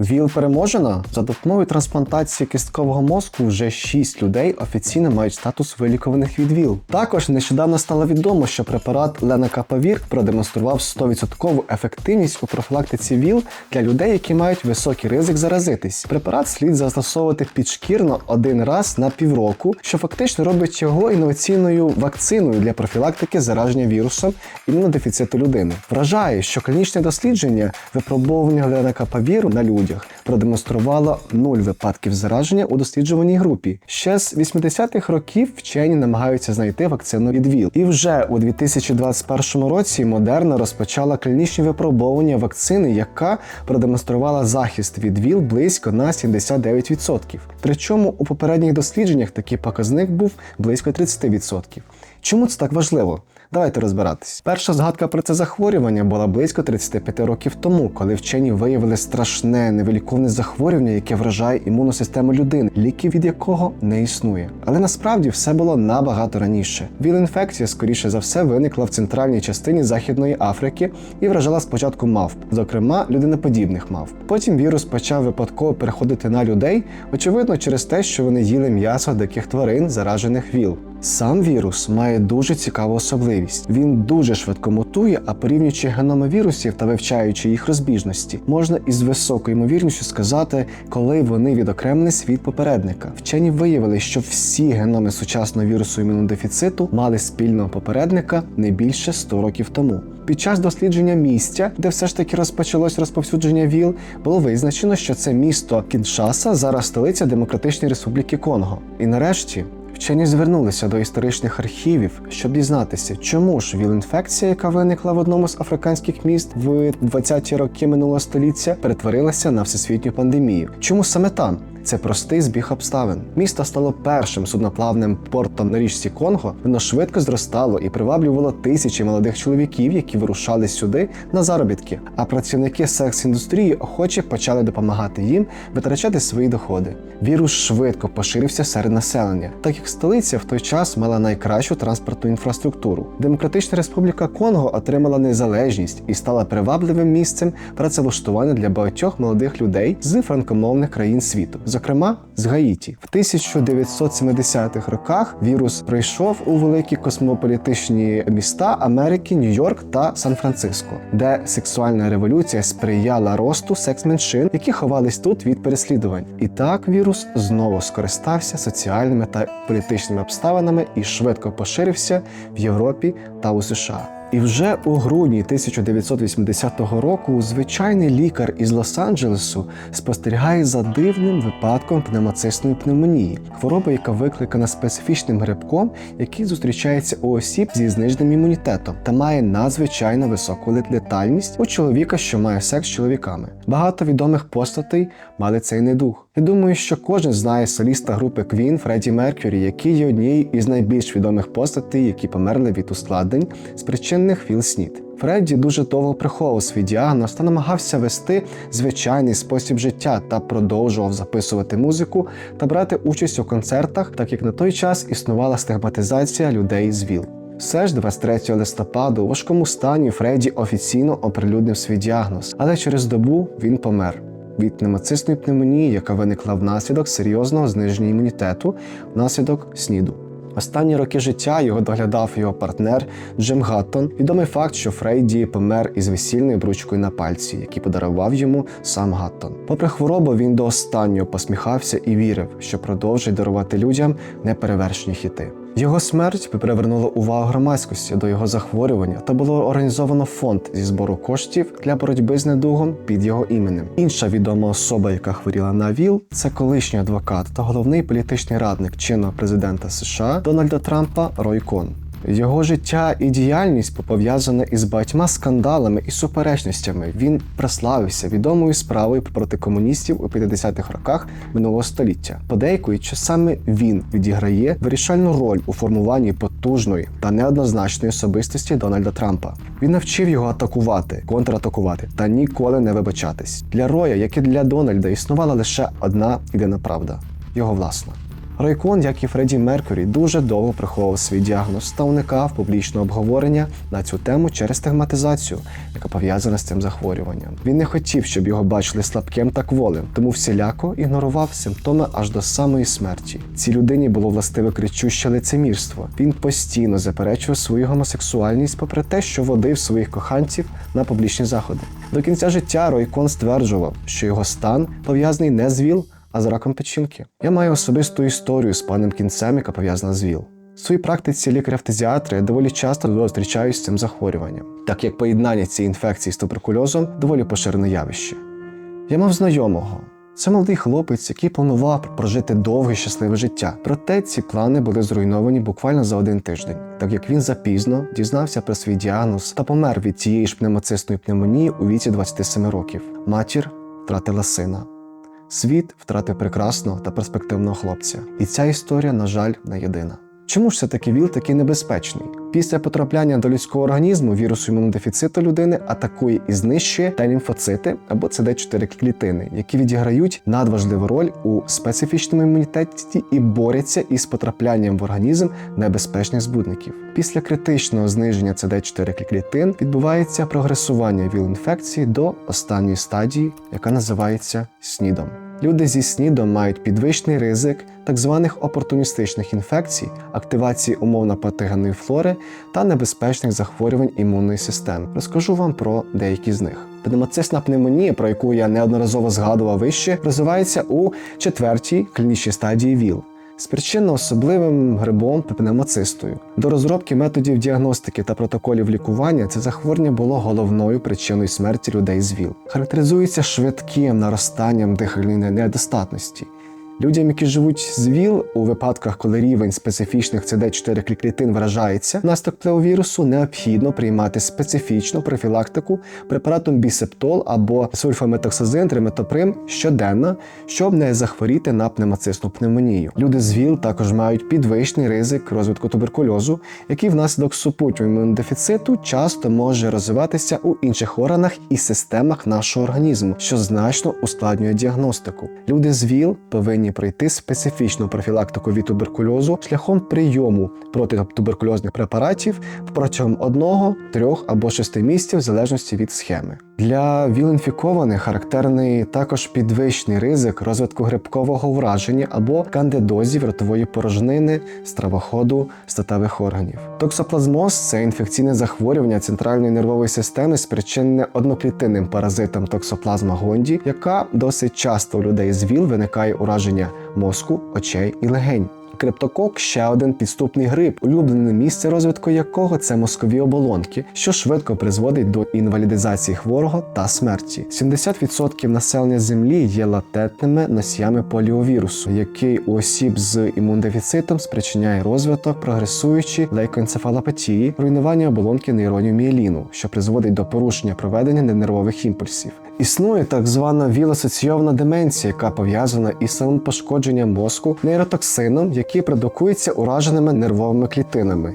ВІЛ переможено? За допомогою трансплантації кісткового мозку вже 6 людей офіційно мають статус вилікуваних від ВІЛ. Також нещодавно стало відомо, що препарат Ленакапавір продемонстрував 100% ефективність у профілактиці ВІЛ для людей, які мають високий ризик заразитись. Препарат слід застосовувати підшкірно один раз на півроку, що фактично робить його інноваційною вакциною для профілактики зараження вірусом імунодефіциту людини. Вражає, що клінічне дослідження випробовування ленакапавіру на людях продемонструвало нуль випадків зараження у досліджуваній групі. Ще з 80-х років вчені намагаються знайти вакцину від ВІЛ. І вже у 2021 році Модерна розпочала клінічні випробовування вакцини, яка продемонструвала захист від ВІЛ близько на 79%. Причому у попередніх дослідженнях такий показник був близько 30%. Чому це так важливо? Давайте розбиратись. Перша згадка про це захворювання була близько 35 років тому, коли вчені виявили страшне невиліковне захворювання, яке вражає імунну систему людини, ліків від якого не існує. Але насправді все було набагато раніше. Віл-інфекція, скоріше за все, виникла в центральній частині Західної Африки і вражала спочатку мавп, зокрема людиноподібних мавп. Потім вірус почав випадково переходити на людей, очевидно, через те, що вони їли м'ясо диких тварин, заражених ВІЛ. Сам вірус має дуже цікаву особливість. Він дуже швидко мутує, а порівнюючи геноми вірусів та вивчаючи їх розбіжності, можна із високою ймовірністю сказати, коли вони відокремились від попередника. Вчені виявили, що всі геноми сучасного вірусу імунодефіциту мали спільного попередника не більше 100 років тому. Під час дослідження місця, де все ж таки розпочалось розповсюдження ВІЛ, було визначено, що це місто Кіншаса зараз столиця Демократичної Республіки Конго. І нарешті Вчені звернулися до історичних архівів, щоб дізнатися, чому ж віл-інфекція, яка виникла в одному з африканських міст в 20-ті роки минулого століття, перетворилася на всесвітню пандемію. Чому саме там? Це простий збіг обставин. Місто стало першим судноплавним портом на річці Конго. Воно швидко зростало і приваблювало тисячі молодих чоловіків, які вирушали сюди на заробітки. А працівники секс-індустрії охоче почали допомагати їм витрачати свої доходи. Вірус швидко поширився серед населення, так як столиця в той час мала найкращу транспортну інфраструктуру. Демократична Республіка Конго отримала незалежність і стала привабливим місцем працевлаштування для багатьох молодих людей з франкомовних країн світу зокрема з Гаїті. В 1970-х роках вірус прийшов у великі космополітичні міста Америки, Нью-Йорк та Сан-Франциско, де сексуальна революція сприяла росту секс-меншин, які ховались тут від переслідувань. І так вірус знову скористався соціальними та політичними обставинами і швидко поширився в Європі та у США. І вже у грудні 1980 року звичайний лікар із Лос-Анджелесу спостерігає за дивним випадком пневмоцисної пневмонії, хвороба, яка викликана специфічним грибком, який зустрічається у осіб зі зниженим імунітетом та має надзвичайно високу летальність у чоловіка, що має секс з чоловіками. Багато відомих постатей мали цей недух. Я думаю, що кожен знає соліста групи Queen Фредді Меркюрі, який є однією із найбільш відомих постатей, які померли від ускладнень з причинних ВІЛ-СНІД. Фредді дуже довго приховував свій діагноз та намагався вести звичайний спосіб життя та продовжував записувати музику та брати участь у концертах, так як на той час існувала стигматизація людей з ВІЛ. Все ж 23 листопаду у важкому стані Фредді офіційно оприлюднив свій діагноз, але через добу він помер від пневмоцистної пневмонії, яка виникла внаслідок серйозного зниження імунітету внаслідок СНІДу. Останні роки життя його доглядав його партнер Джим Гаттон. Відомий факт, що Фрейді помер із весільною бручкою на пальці, який подарував йому сам Гаттон. Попри хворобу, він до останнього посміхався і вірив, що продовжить дарувати людям неперевершені хіти. Його смерть привернула увагу громадськості до його захворювання та було організовано фонд зі збору коштів для боротьби з недугом під його іменем. Інша відома особа, яка хворіла на ВІЛ, це колишній адвокат та головний політичний радник чинного президента США Дональда Трампа Рой Кон. Його життя і діяльність пов'язана із багатьма скандалами і суперечностями. Він прославився відомою справою проти комуністів у 50-х роках минулого століття. Подейкують, що саме він відіграє вирішальну роль у формуванні потужної та неоднозначної особистості Дональда Трампа. Він навчив його атакувати, контратакувати та ніколи не вибачатись. Для Роя, як і для Дональда, існувала лише одна єдина правда його власна. Ройкон, як і Фредді Меркюрі, дуже довго приховував свій діагноз та уникав публічного обговорення на цю тему через стигматизацію, яка пов'язана з цим захворюванням. Він не хотів, щоб його бачили слабким та кволим, тому всіляко ігнорував симптоми аж до самої смерті. Цій людині було властиве кричуще лицемірство. Він постійно заперечував свою гомосексуальність, попри те, що водив своїх коханців на публічні заходи. До кінця життя Ройкон стверджував, що його стан пов'язаний не з ВІЛ, а з раком печінки. Я маю особисту історію з паном кінцем, яка пов'язана з ВІЛ. В своїй практиці лікаря-фтезіатра я доволі часто зустрічаюсь з цим захворюванням, так як поєднання цієї інфекції з туберкульозом доволі поширене явище. Я мав знайомого. Це молодий хлопець, який планував прожити довге щасливе життя. Проте ці плани були зруйновані буквально за один тиждень, так як він запізно дізнався про свій діагноз та помер від тієї ж пневмоцистної пневмонії у віці 27 років. Матір втратила сина. Світ втратив прекрасного та перспективного хлопця. І ця історія, на жаль, не єдина. Чому ж все-таки ВІЛ такий небезпечний? Після потрапляння до людського організму вірусу імунодефіциту людини атакує і знищує Т лімфоцити або CD4 клітини, які відіграють надважливу роль у специфічному імунітеті і борються із потраплянням в організм небезпечних збудників. Після критичного зниження CD4 клітин відбувається прогресування ВІЛ-інфекції до останньої стадії, яка називається СНІДом. Люди зі СНІДом мають підвищений ризик так званих опортуністичних інфекцій, активації умовно-патогенної флори та небезпечних захворювань імунної системи. Розкажу вам про деякі з них. Пневмоцисна пневмонія, про яку я неодноразово згадував вище, розвивається у четвертій клінічній стадії ВІЛ. Спричинена особливим грибом пневмоцистою. До розробки методів діагностики та протоколів лікування це захворювання було головною причиною смерті людей з ВІЛ. Характеризується швидким наростанням дихальної недостатності. Людям, які живуть з ВІЛ, у випадках, коли рівень специфічних CD4 клітин вражається внаслідок плеовірусу, необхідно приймати специфічну профілактику препаратом бісептол або сульфаметоксазин, триметоприм щоденно, щоб не захворіти на пневмоцистну пневмонію. Люди з ВІЛ також мають підвищений ризик розвитку туберкульозу, який внаслідок супутнього імунодефіциту часто може розвиватися у інших органах і системах нашого організму, що значно ускладнює діагностику. Люди з ВІЛ повинні пройти специфічну профілактику від туберкульозу шляхом прийому протитуберкульозних препаратів протягом одного, трьох або шести місяців в залежності від схеми. Для ВІЛ-інфікованих характерний також підвищений ризик розвитку грибкового враження або кандидозів ротової порожнини, стравоходу, статевих органів. Токсоплазмоз це інфекційне захворювання центральної нервової системи, спричинене одноклітинним паразитом токсоплазма гонді, яка досить часто у людей з ВІЛ виникає ураження мозку, очей і легень. Криптокок ще один підступний грип, улюблене місце розвитку якого це мозкові оболонки, що швидко призводить до інвалідизації хворого та смерті. 70% населення землі є латентними носіями поліовірусу, який у осіб з імундефіцитом спричиняє розвиток, прогресуючі лейкоенцефалопатії, руйнування оболонки нейронів мієліну, що призводить до порушення проведення ненервових імпульсів. Існує так звана віл-асоційована деменція, яка пов'язана із самим пошкодженням мозку нейротоксином, який продукується ураженими нервовими клітинами.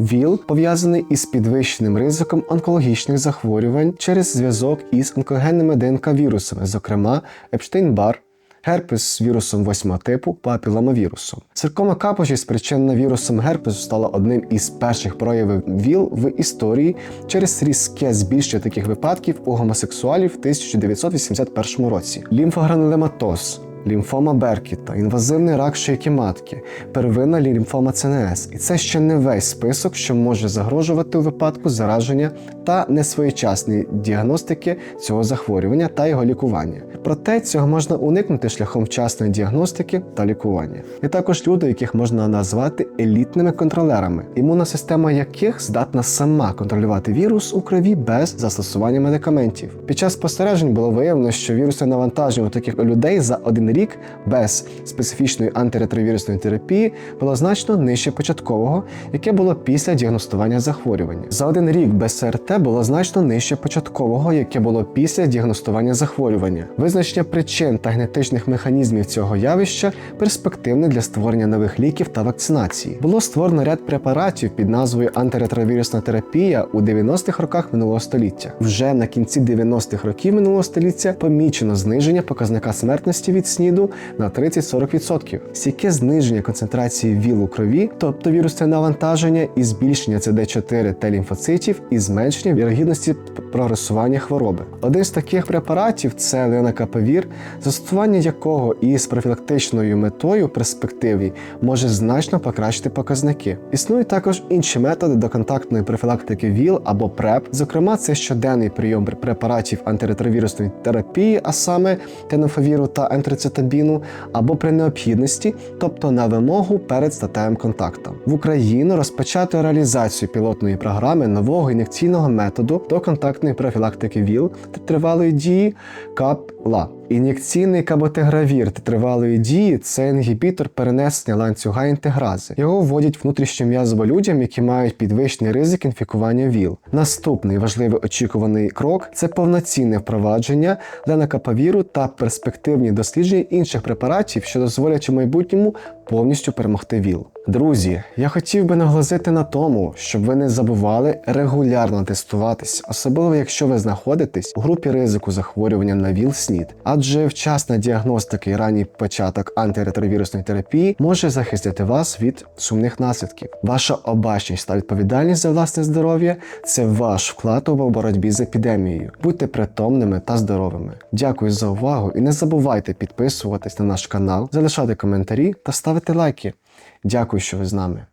ВІЛ пов'язаний із підвищеним ризиком онкологічних захворювань через зв'язок із онкогенними ДНК-вірусами, зокрема Епштейн-Бар, герпес вірусом восьмого типу, папіломавірусом. Циркома капочі, спричинена вірусом герпесу, стала одним із перших проявів ВІЛ в історії через різке збільшення таких випадків у гомосексуалів в 1981 році. Лімфогранулематоз, лімфома Беркіта, інвазивний рак шийки матки, первинна лімфома ЦНС. І це ще не весь список, що може загрожувати у випадку зараження та несвоєчасної діагностики цього захворювання та його лікування. Проте цього можна уникнути шляхом вчасної діагностики та лікування. Є також люди, яких можна назвати елітними контролерами, імунна система яких здатна сама контролювати вірус у крові без застосування медикаментів. Під час спостережень було виявлено, що вірусне навантаження у таких людей за один рік без специфічної антиретровірусної терапії було значно нижче початкового, яке було після діагностування захворювання. За один рік без СРТ було значно нижче початкового, яке було після діагностування захворювання. Визначення причин та генетичних механізмів цього явища перспективне для створення нових ліків та вакцинації. Було створено ряд препаратів під назвою антиретровірусна терапія у 90-х роках минулого століття. Вже на кінці 90-х років минулого століття помічено зниження показника смертності від СНІДу на 30-40%. Стійке зниження концентрації ВІЛ у крові, тобто вірусне навантаження, і збільшення CD4 Т лімфоцитів і зменшення вірогідності прогресування хвороби. Один з таких препаратів це ленакапавір, застосування якого із профілактичною метою в перспективі може значно покращити показники. Існують також інші методи доконтактної профілактики ВІЛ або ПРЕП, зокрема, це щоденний прийом препаратів антиретровірусної терапії, а саме тенофовіру та антрицетабіну, або при необхідності, тобто на вимогу перед статевим контактом. В Україну розпочато реалізацію пілотної програми нового ін'єкційного методу до контактної профілактики ВІЛ та тривалої дії КАП-ЛА. Ін'єкційний каботегравір тривалої дії це інгібітор перенесення ланцюга інтегрази. Його вводять внутрішньом'язово людям, які мають підвищений ризик інфікування ВІЛ. Наступний важливий очікуваний крок це повноцінне впровадження ленакапавіру та перспективні дослідження інших препаратів, що дозволять у майбутньому повністю перемогти ВІЛ. Друзі, я хотів би наголосити на тому, щоб ви не забували регулярно тестуватись, особливо якщо ви знаходитесь у групі ризику захворювання на ВІЛ-СНІД, адже вчасна діагностика і ранній початок антиретровірусної терапії може захистити вас від сумних наслідків. Ваша обачність та відповідальність за власне здоров'я це ваш вклад у боротьбі з епідемією. Будьте притомними та здоровими. Дякую за увагу і не забувайте підписуватись на наш канал, залишати коментарі та ставити лайки. Дякую, що ви з нами.